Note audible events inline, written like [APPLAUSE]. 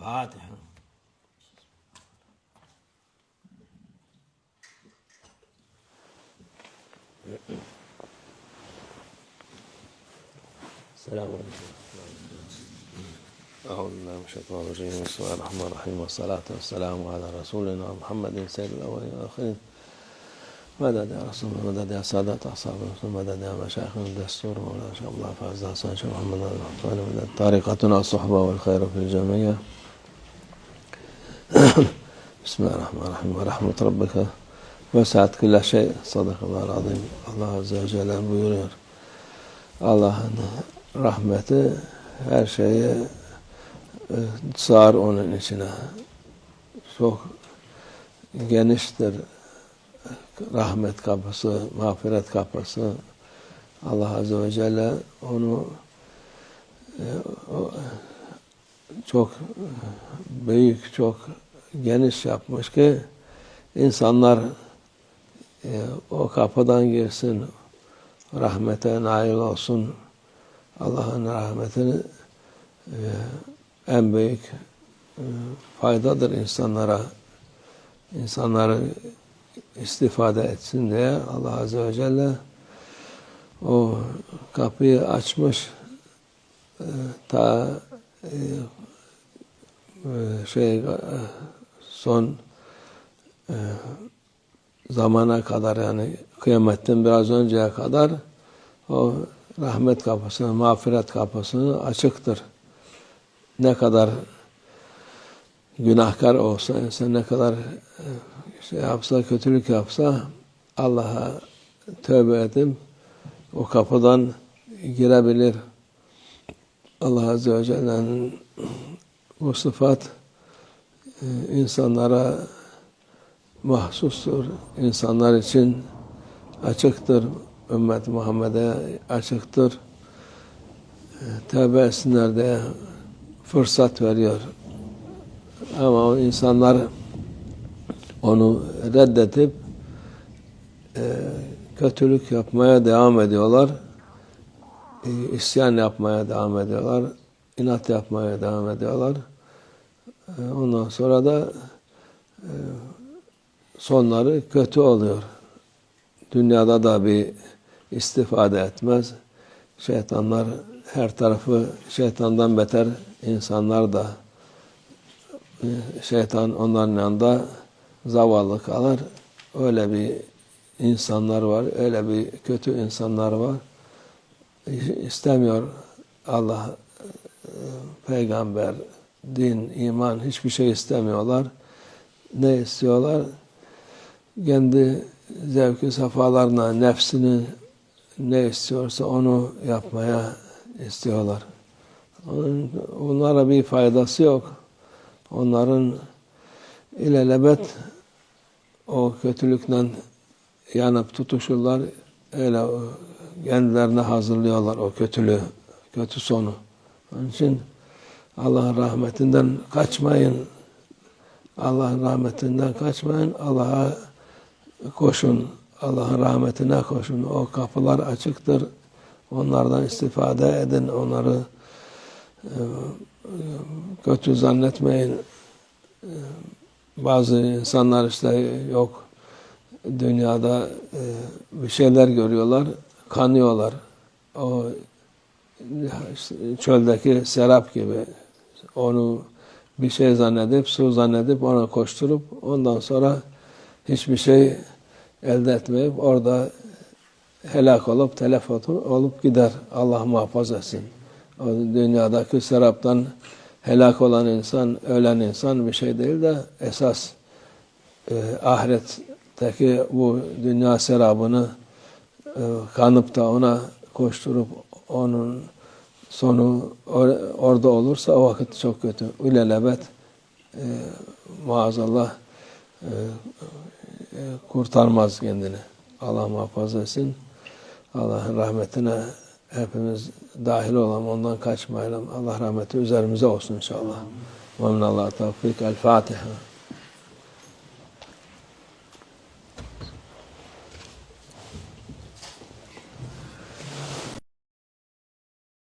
Fatiha. Selamun Aleyküm. أعوذ بالله من الشيطان الرجيم. بسم الله الرحمن الرحيم. والصلاة والسلام على رسولنا محمد سيد الأولين والآخرين. مدد يا رسول الله مدد يا سادة أصحاب الرسول مدد يا مشايخ الدستور مولانا شيخ الله فاز حسن شيخ محمد الرحمن مدد طريقتنا الصحبة والخير في الجميع. [COUGHS] Bismillahirrahmanirrahim ve rahmet rabbike vesat külle şey sadakallahu azim. Allah Azze ve Celle buyuruyor. Allah'ın rahmeti her şeyi e, sığar onun içine. Çok geniştir rahmet kapısı, mağfiret kapısı. Allah Azze ve Celle onu e, çok büyük, çok geniş yapmış ki insanlar e, o kapıdan girsin, rahmete nail olsun. Allah'ın rahmetini e, en büyük e, faydadır insanlara. İnsanları istifade etsin diye Allah Azze ve Celle o kapıyı açmış e, ta e, şey e, son e, zamana kadar yani kıyametten biraz önceye kadar o rahmet kapısını, mağfiret kapısını açıktır. Ne kadar günahkar olsa, insan ne kadar şey yapsa, kötülük yapsa Allah'a tövbe edip o kapıdan girebilir. Allah Azze ve Celle'nin bu sıfat e, insanlara mahsustur. İnsanlar için açıktır. Ümmet Muhammed'e açıktır. E, tövbe etsinler diye fırsat veriyor. Ama o insanlar onu reddedip e, kötülük yapmaya devam ediyorlar. E, yapmaya devam ediyorlar. inat yapmaya devam ediyorlar. E, ondan sonra da e, sonları kötü oluyor. Dünyada da bir istifade etmez. Şeytanlar her tarafı şeytandan beter insanlar da şeytan onların yanında zavallı kalır. Öyle bir insanlar var, öyle bir kötü insanlar var. İstemiyor Allah, peygamber, din, iman hiçbir şey istemiyorlar. Ne istiyorlar? Kendi zevki safalarına, nefsini ne istiyorsa onu yapmaya istiyorlar. Onlara bir faydası yok. Onların ilelebet o kötülükle yanıp tutuşurlar. Öyle kendilerine hazırlıyorlar o kötülüğü, kötü sonu. Onun için Allah'ın rahmetinden kaçmayın. Allah'ın rahmetinden kaçmayın. Allah'a koşun. Allah'ın rahmetine koşun. O kapılar açıktır. Onlardan istifade edin. Onları e, kötü zannetmeyin. E, bazı insanlar işte yok dünyada e, bir şeyler görüyorlar, kanıyorlar. O çöldeki serap gibi onu bir şey zannedip, su zannedip ona koşturup ondan sonra hiçbir şey elde etmeyip orada helak olup telef olup gider. Allah muhafaza etsin. O dünyadaki seraptan helak olan insan, ölen insan bir şey değil de esas e, ahiretteki bu dünya serabını e, kanıp da ona koşturup onun sonu or, orada olursa o vakit çok kötü. Ülelebet e, maazallah e, e, kurtarmaz kendini. Allah muhafaza etsin. Allah'ın rahmetine hepimiz dahil olalım, ondan kaçmayalım. Allah rahmeti üzerimize olsun inşallah. Ve minallah tevfik. El Fatiha.